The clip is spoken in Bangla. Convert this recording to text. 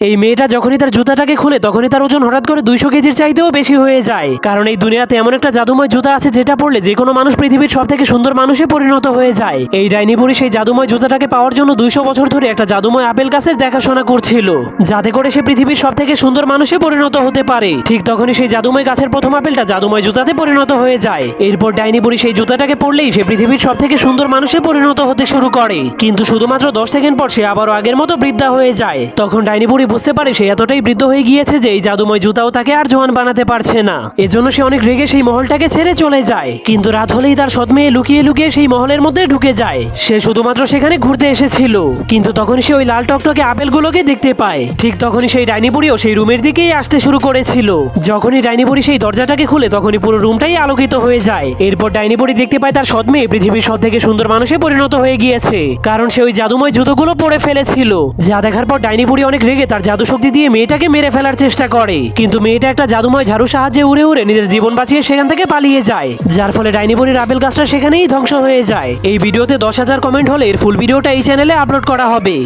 এই মেয়েটা যখনই তার জুতাটাকে খুলে, তখনই তার ওজন হঠাৎ করে দুইশো কেজির চাইতেও বেশি হয়ে যায়। কারণ এই দুনিয়াতে এমন একটা জাদুময় জুতা আছে যেটা পড়লে যে কোনো মানুষ পৃথিবীর সব থেকে সুন্দর মানুষে পরিণত হয়ে যায়। এই ডাইনি বুড়ি সেই জাদুময় জুতাটাকে পাওয়ার জন্য দুইশো বছর ধরে একটা জাদুময় আপেল গাছের দেখাশোনা করছিল। যাতে করে সে পৃথিবীর সব থেকে সুন্দর মানুষে পরিণত হতে পারে। ঠিক তখনই সেই জাদুময় গাছের প্রথম আপেলটা জাদুময় জুতাতে পরিণত হয়ে যায়। এরপর ডাইনিপুরি সেই জুতাটাকে পরলেই সে পৃথিবীর সব থেকে সুন্দর মানুষে পরিণত হতে শুরু করে। কিন্তু শুধুমাত্র দশ সেকেন্ড পর সে আবারও আগের মতো বৃদ্ধা হয়ে যায়। তখন ডাইনি বুড়ি বুঝতে পারে সে এতটাই বৃদ্ধ হয়ে গিয়েছে যে এই জাদুময় জুতাও তাকে আর জোয়ান বানাতে পারছে না। এজন্য সে অনেক রেগে সেই মহলটাকে ছেড়ে চলে যায়। কিন্তু রাত হলেই তার সৎ মেয়ে লুকিয়ে লুকিয়ে সেই মহলের মধ্যে ঢুকে যায়। সে শুধুমাত্র সেখানে ঘুরতে এসেছিল। কিন্তু তখন সে ওই লাল টকটকে আপেলগুলোকে দেখতে পায়। ঠিক তখনই সেই ডাইনি বুড়িও সেই রুমের দিকেই আসতে শুরু করেছিল। যখনই ডাইনি বুড়ি সেই দরজাটাকে খুলে, তখনই পুরো রুমটাই আলোকিত হয়ে যায়। এরপর ডাইনি বুড়ি দেখতে পায় তার সৎ মেয়ে পৃথিবীর সব থেকে সুন্দর মানুষে পরিণত হয়ে গিয়েছে। কারণ সে ওই জাদুময় জুতোগুলো পরে ফেলেছিল। যা দেখার পর ডাইনি বুড়ি অনেক রেগে তার জাদু শক্তি দিয়ে মেয়েটাকে মেরে ফেলার চেষ্টা করে। কিন্তু মেয়েটা একটা জাদুময় ঝাড়ু সাহায্যে উড়ে উড়ে নিজের জীবন বাঁচিয়ে সেখান থেকে পালিয়ে যায়। যার ফলে ডাইনি বুড়ির আপেল গাছটা সেখানেই ধ্বংস হয়ে যায়। এই ভিডিওতে দশ হাজার কমেন্ট হলে এর ফুল ভিডিওটা এই চ্যানেলে আপলোড করা হবে।